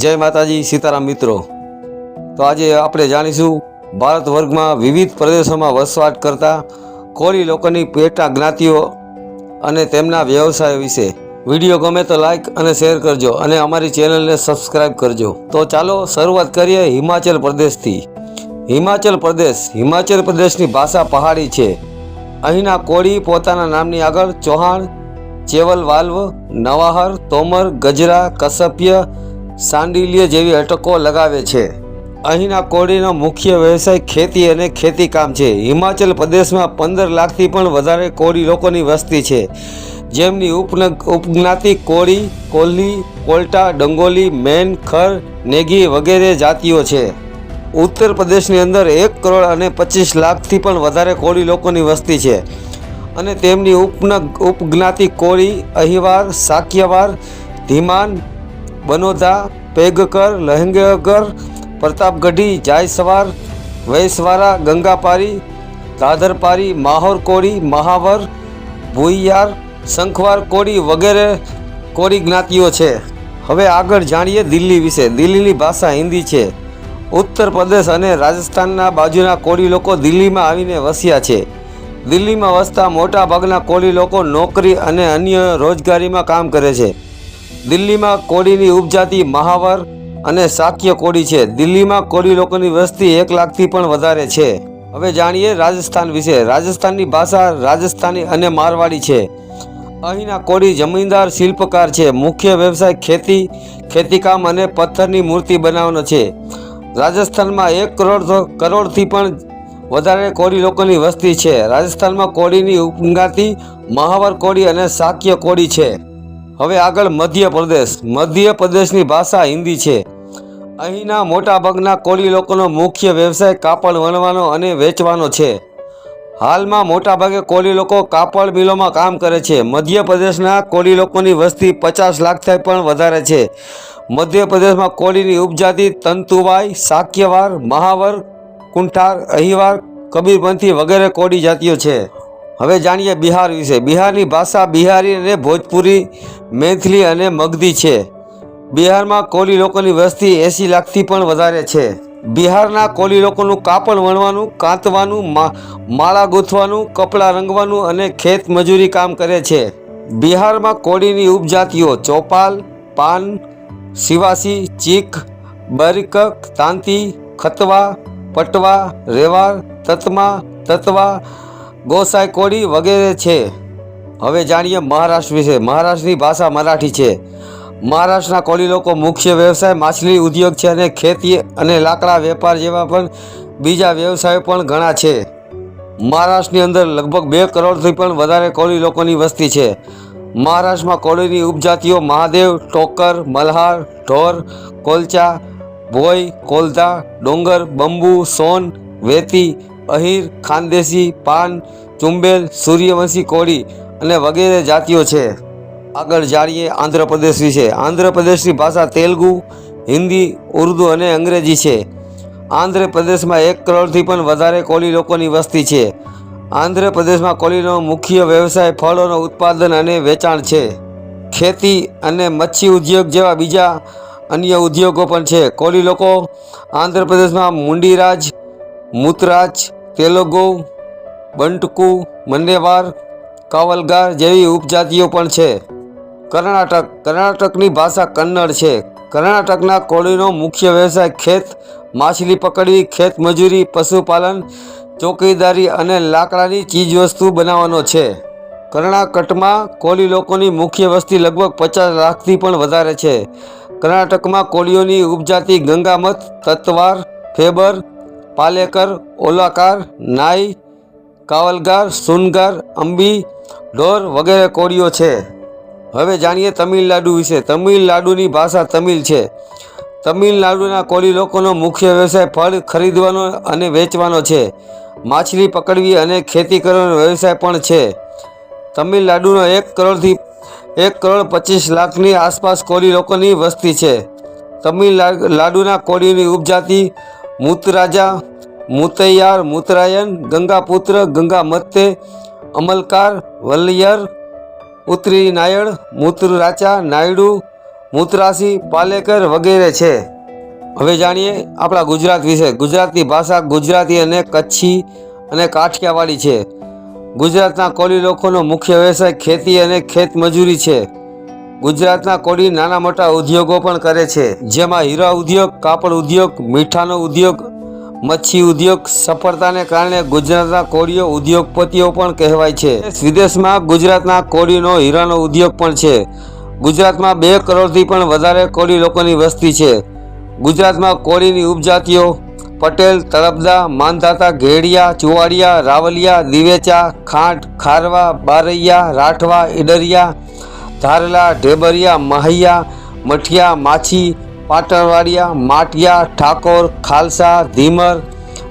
જય માતાજી, સીતારામ મિત્રો. તો આજે આપણે જાણીશું, ભારત વર્ગમાં વિવિધ પ્રદેશોમાં વસવાટ કરતા કોળી લોકોની પેટા જ્ઞાતિઓ અને તેમના વ્યવસાય વિશે. વીડિયો ગમે તો લાઇક અને શેર કરજો અને અમારી ચેનલને સબસ્ક્રાઈબ કરજો. તો ચાલો શરૂઆત કરીએ હિમાચલ પ્રદેશથી. હિમાચલ પ્રદેશ, હિમાચલ પ્રદેશની ભાષા પહાડી છે. અહીંના કોળી પોતાના નામની આગળ ચૌહાણ, ચેવલ વાલ્વ, નવાહર, તોમર, ગજરા કસપ્ય સાંડિલ્ય જેવી અટકો લગાવે છે. અહીંના કોળીનો મુખ્ય વ્યવસાય ખેતી અને ખેતીકામ છે. હિમાચલ પ્રદેશમાં પંદર લાખથી પણ વધારે કોળી લોકોની વસ્તી છે. જેમની ઉપન, ઉપજ્ઞાતિ કોળી કોલ્હી કોલ્ટા, ડંગોલી, મેન, ખર, નેગી વગેરે જાતિઓ છે. ઉત્તર પ્રદેશની અંદર એક કરોડ અને પચીસ લાખથી પણ વધારે કોળી લોકોની વસ્તી છે. અને તેમની ઉપન, ઉપજ્ઞાતિ કોળી અહિવાર, સાક્યવાર, ધીમાન બનોદા પેગકર, લહેંગકર, પ્રતાપગઢી, જાયસવાર, વૈસવારા, ગંગાપારી, દાદરપારી માહોર કોળી મહાવર, ભૂઈયાર, શંખવાર કોળી વગેરે કોળી જ્ઞાતિઓ છે. હવે આગળ જાણીએ દિલ્હી વિશે. દિલ્હીની ભાષા હિન્દી છે. ઉત્તર પ્રદેશ અને રાજસ્થાનના બાજુના કોળી લોકો દિલ્હીમાં આવીને વસ્યા છે. દિલ્હીમાં વસતા મોટાભાગના કોળી લોકો નોકરી અને અન્ય રોજગારીમાં કામ કરે છે. દિલ્હીમાં કોળીની ઉપજાતિ મહાવર અને શાક્ય કોળી છે. દિલ્હીમાં કોળી લોકોની વસ્તી એક લાખથી પણ વધારે છે. હવે જાણીએ રાજસ્થાન વિશે. રાજસ્થાનની ભાષા રાજસ્થાની અને મારવાડી છે. અહીંના કોળી જમીનદાર શિલ્પકાર છે. મુખ્ય વ્યવસાય ખેતી, ખેતીકામ અને પથ્થરની મૂર્તિ બનાવવાનો છે. રાજસ્થાનમાં એક કરોડ કરોડથી પણ વધારે કોળી લોકોની વસ્તી છે. રાજસ્થાનમાં કોળીની ઉપગાતી મહાવર કોળી અને શાક્ય કોળી છે. હવે આગળ મધ્યપ્રદેશ. મધ્યપ્રદેશની ભાષા હિન્દી છે. અહીંના મોટાભાગના કોળી લોકોનો મુખ્ય વ્યવસાય કાપડ વણવાનો અને વેચવાનો છે. હાલમાં મોટાભાગે કોળી લોકો કાપડ મિલોમાં કામ કરે છે. મધ્યપ્રદેશના કોળી લોકોની વસ્તી પચાસ લાખથી પણ વધારે છે. મધ્યપ્રદેશમાં કોળીની ઉપજાતિ તંતુવાઈ સાક્યવાર, મહાવર, કુંઠાર, અહીવાર, કબીરપંથી વગેરે કોળી જાતિઓ છે. હવે જાણીએ બિહાર વિશે. બિહારની ભાષા બિહારી અને ભોજપુરી, મૈથિલી અને મગધી છે. બિહારમાં કોલી લોકોની વસ્તી એંસી લાખથી પણ વધારે છે. બિહારના કોલી લોકોનું કાપડ વણવાનું, કાંતવાનું માળા ગૂંથવાનું, કપડાં રંગવાનું અને ખેત મજૂરી કામ કરે છે. બિહારમાં કોળીની ઉપજાતિઓ ચોપાલ, પાન, શિવાસી, ચીક, બરિકક, તાંતી, ખતવા, પટવા, રેવાર, તતમા, તતવા ગોસાઈ કોડી વગેરે છે. હવે જાણીએ મહારાષ્ટ્ર વિશે. મહારાષ્ટ્રની ભાષા મરાઠી છે. મહારાષ્ટ્રના કોળી લોકો મુખ્ય વ્યવસાય માછલી ઉદ્યોગ છે અને ખેતી અને લાકડા વેપાર જેવા પણ બીજા વ્યવસાયો પણ ઘણા છે. મહારાષ્ટ્રની અંદર લગભગ બે કરોડથી પણ વધારે કોળી લોકોની વસ્તી છે. મહારાષ્ટ્રમાં કોળીની ઉપજાતિઓ મહાદેવ, ટોકર, મલ્હાર, ઢોર, કોલચા ભોય કોલધા ડોંગર, બંબુ, સોન, વેતી અહીર, ખાનદેશી, પાન, ચુંબેલ, સૂર્યવંશી કોળી અને વગેરે જાતિઓ છે. આગળ જાણીએ આંધ્રપ્રદેશ વિશે આંધ્રપ્રદેશની ભાષા તેલુગુ, હિન્દી, ઉર્દુ અને અંગ્રેજી છે. આંધ્રપ્રદેશમાં એક કરોડથી પણ વધારે કોળી લોકોની વસ્તી છે. આંધ્રપ્રદેશમાં કોળીનો મુખ્ય વ્યવસાય ફળોનો ઉત્પાદન અને વેચાણ છે. ખેતી અને મચ્છી ઉદ્યોગ જેવા બીજા અન્ય ઉદ્યોગો પણ છે. કોળી લોકો આંધ્રપ્રદેશમાં મુંડીરાજ મુતરાજ તેલુગુ બંટકુ, મંડેવાર, કાવલગાર જેવી ઉપજાતિઓ પણ છે. કર્ણાટક, કર્ણાટકની ભાષા કન્નડ છે. કર્ણાટકના કોળીનો મુખ્ય વ્યવસાય ખેત, માછલી પકડવી, ખેત મજૂરી, પશુપાલન, ચોકીદારી અને લાકડાની ચીજવસ્તુ બનાવવાનો છે. કર્ણાટકમાં કોળી લોકોની મુખ્ય વસ્તી લગભગ પચાસ લાખથી પણ વધારે છે. કર્ણાટકમાં કોળીઓની ઉપજાતિ ગંગામત, તત્વાર, ફેબર પાલેકર, ઓલાકાર, નાઈ, કાવલગાર, સુનગાર, અંબી, ઢોર વગેરે કોળીઓ છે. હવે જાણીએ તમિલનાડુ વિશે. તમિલનાડુની ભાષા તમિલ છે. તમિલનાડુના કોળી લોકોનો મુખ્ય વ્યવસાય ફળ ખરીદવાનો અને વેચવાનો છે. માછલી પકડવી અને ખેતી કરવાનો વ્યવસાય પણ છે. તમિલનાડુનો એક કરોડથી એક કરોડ પચીસ લાખની આસપાસ કોળી લોકોની વસ્તી છે. તમિલનાડુના કોળીની ઉપજાતિ મુતરાજા, મુતૈયાર, મૂતરાયન, ગંગાપુત્ર, ગંગામત્તે, અમલકાર, વલ્લયર ઉત્તરી નાયડ મૂત્ર રાચા નાયડુ, મુત્રાસી, પાલેકર વગેરે છે. હવે જાણીએ આપણા ગુજરાત વિશે. ગુજરાતની ભાષા ગુજરાતી અને કચ્છી અને કાઠિયાવાડી છે. ગુજરાતના કોલી લોકોનો મુખ્ય વ્યવસાય ખેતી અને ખેતમજૂરી છે. ગુજરાતના કોળી નાના મોટા ઉદ્યોગો પણ કરે છે, જેમાં હીરા ઉદ્યોગ, કાપડ ઉદ્યોગ, મીઠાનો ઉદ્યોગ, મચ્છી ઉદ્યોગ, સફળતાને કારણે ગુજરાતના કોળીઓ ઉદ્યોગપતિઓ પણ કહેવાય છે. વિદેશમાં ગુજરાતના કોળીનો હીરાનો ઉદ્યોગ પણ છે. ગુજરાતમાં બે કરોડથી પણ વધારે કોળી લોકોની વસ્તી છે. ગુજરાતમાં કોળીની ઉપજાતિઓ પટેલ, તળપદા, માનધાતા, ઘેડિયા, ચુવાડિયા, રાવલિયા, દિવેચા, ખાંટ, ખારવા, બારૈયા, રાઠવા, ઈડરિયા ધારલા ઢેબરિયા, મહૈયા, મઠિયા, માછી, પાટણવાડિયા માટિયા ઠાકોર, ખાલસા, ધીમર,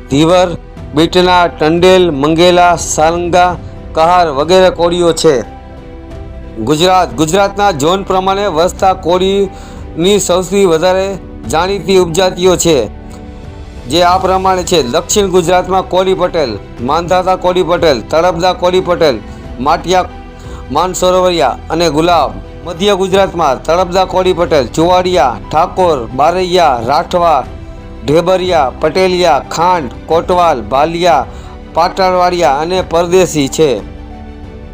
ધીવર, બીટના, ટંડેલ, મંગેલા, સાલંગા, કહાર વગેરે કોળીઓ છે. ગુજરાત, ગુજરાતના ઝોન પ્રમાણે વસતા કોળીની સૌથી વધારે જાણીતી ઉપજાતિઓ છે. જે આ પ્રમાણે છે. દક્ષિણ ગુજરાતમાં કોળી પટેલ માંધાતા કોળી પટેલ, તળપદા કોળી પટેલ માટિયા માનસરોવરિયા અને ગુલાબ, મધ્ય ગુજરાતમાં તળપદા કોળી પટેલ, ચુવાડિયા, ઠાકોર, બારૈયા, રાઠવા, ઢેબરિયા, પટેલિયા, ખાંડ, કોટવાલ ભાલિયા પાટણવાડિયા અને પરદેશી છે.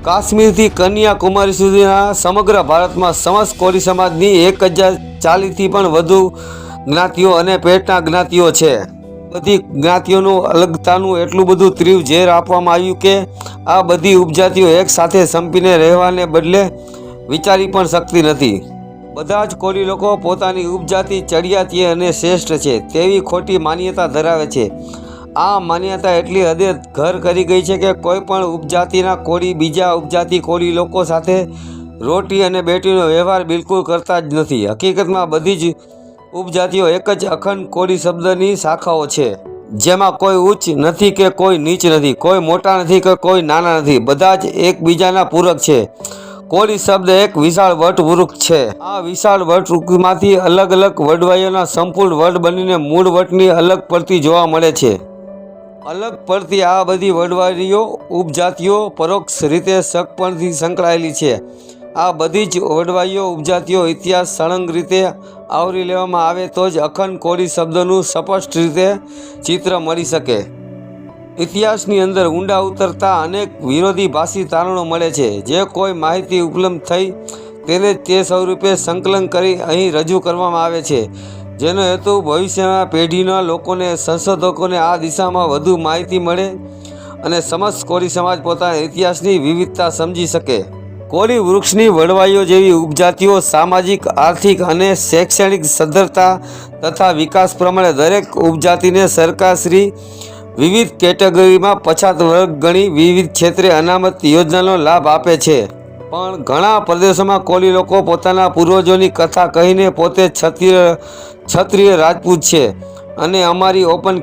કાશ્મીરથી કન્યાકુમારી સુધીના સમગ્ર ભારતમાં સમસ્ત કોળી સમાજની એક હજાર ચાલીસથી પણ વધુ જ્ઞાતિઓ અને પેટના જ્ઞાતિઓ છે. બધી જ્ઞાતિઓનું અલગતાનું એટલું બધું તીવ્ર ઝેર આપવામાં આવ્યું કે આ બધી ઉપજાતિઓ એક સાથે સંપીને રહેવાને બદલે વિચારી પણ શકતી નથી. બધા જ કોળી લોકો પોતાની ઉપજાતિ ચડિયાતી અને શ્રેષ્ઠ છે, તેવી ખોટી માન્યતા ધરાવે છે. આ માન્યતા એટલી હદે ઘર કરી ગઈ છે કે કોઈ પણ ઉપજાતિના કોળી બીજા ઉપજાતિ કોળી લોકો સાથે રોટી અને બેટીનો વ્યવહાર બિલકુલ કરતા જ નથી. હકીકતમાં બધી જ ઉપજાતિઓ એક જ અખંડ કોળી શબ્દની શાખાઓ છે, જેમાં કોઈ ઉચ્ચ નથી કે કોઈ નીચ નથી, કોઈ મોટા નથી કે કોઈ નાના નથી, બધા જ એકબીજાના પૂરક છે. કોળી શબ્દ એક વિશાળ વટવૃક્ષ છે. આ વિશાળ વટવૃક્ષમાંથી અલગ અલગ વડવાઈઓના સંપૂર્ણ વડ બનીને મૂળ વટની અલગ પડતી જોવા મળે છે. અલગ પડતી આ બધી વડવાઈઓ ઉપજાતિઓ પરોક્ષ રીતે સગપણથી સંકળાયેલી છે. આ બધી જ વડવાઈઓ ઉપજાતિઓ, ઇતિહાસ સળંગ રીતે આવરી લેવામાં આવે તો જ અખંડ કોળી શબ્દનું સ્પષ્ટ રીતે ચિત્ર મળી શકે. ઇતિહાસની અંદર ઊંડા ઉતરતા અનેક વિરોધી ભાષી તારણો મળે છે. જે કોઈ માહિતી ઉપલબ્ધ થઈ તેને તે સ્વરૂપે સંકલન કરી અહીં રજૂ કરવામાં આવે છે. જેનો હેતુ ભવિષ્યમાં પેઢીના લોકોને, સંશોધકોને આ દિશામાં વધુ માહિતી મળે અને સમસ્ત કોળી સમાજ પોતાના ઇતિહાસની વિવિધતા સમજી શકે. કોળી વૃક્ષની વડવાઈઓ જેવી ઉપજાતિઓ સામાજિક, આર્થિક અને શૈક્ષણિક સદ્ધરતા તથા વિકાસ પ્રમાણે દરેક ઉપજાતિને સરકારશ્રી વિવિધ કેટેગરીમાં પછાત વર્ગ ગણી વિવિધ ક્ષેત્રે અનામત યોજનાનો લાભ આપે છે. પણ ઘણા પ્રદેશોમાં કોલી લોકો પોતાના પૂર્વજોની કથા કહીને પોતે ક્ષત્રિય ક્ષત્રિય રાજપૂત છે અને અમારી ઓપન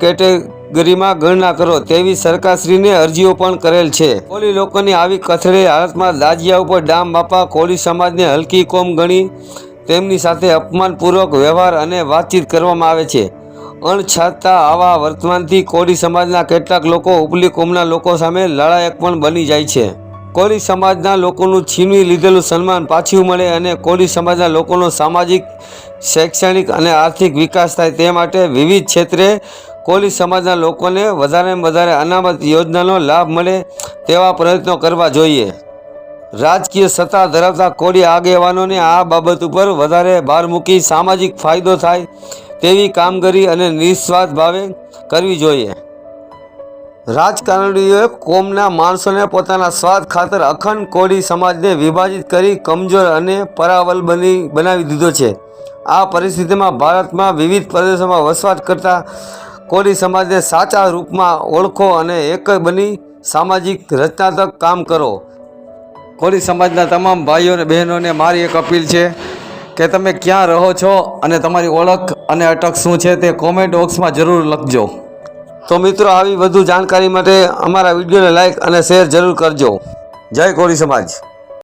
કેટેગરીમાં ગણના કરો તેવી સરકારશ્રીને અરજીઓ પણ કરેલ છે. કોલી લોકોની આવી કથળે હાલતમાં દાજિયા ઉપર ડામ બાપા કોળી સમાજને હલકી કોમ ગણી તેમની સાથે અપમાનપૂર્વક વ્યવહાર અને વાતચીત કરવામાં આવે છે. અણછાતા આવા વર્તમાનથી કોળી સમાજના કેટલાક લોકો ઉપલી કોમના લોકો સામે લડાયક પણ બની જાય છે. કોળી સમાજના લોકોનું છીનવી લીધેલું સન્માન પાછું મળે અને કોળી સમાજના લોકોનો સામાજિક, શૈક્ષણિક અને આર્થિક વિકાસ થાય તે માટે વિવિધ ક્ષેત્રે કોળી સમાજના લોકોને વધારેમાં વધારે અનામત યોજનાનો લાભ મળે તેવા પ્રયત્નો કરવા જોઈએ. રાજકીય સત્તા ધરાવતા કોળી આગેવાનોને આ બાબત ઉપર વધારે ભાર મૂકી સામાજિક ફાયદો થાય તેવી કામગીરી અને નિસ્વાર્થ ભાવે કરવી જોઈએ. રાજકારણીઓએ કોમના માણસોને પોતાના સ્વાર્થ ખાતર અખંડ કોળી સમાજને વિભાજિત કરી કમજોર અને પરાવલ બની, બનાવી દીધો છે. આ પરિસ્થિતિમાં ભારતમાં વિવિધ પ્રદેશોમાં વસવાટ કરતા કોળી સમાજને સાચા રૂપમાં ઓળખો અને એક બની સામાજિક રચનાત્મક કામ કરો. કોળી સમાજના તમામ ભાઈઓ અને બહેનોને મારી એક અપીલ છે કે તમે ક્યાં રહો છો અને તમારી ઓળખ અને અટક શું છે તે કોમેન્ટ બોક્સમાં જરૂર લખજો. તો મિત્રો, આવી વધુ જાણકારી માટે અમારા વિડીયોને લાઈક અને શેર જરૂર કરજો. જય કોળી સમાજ.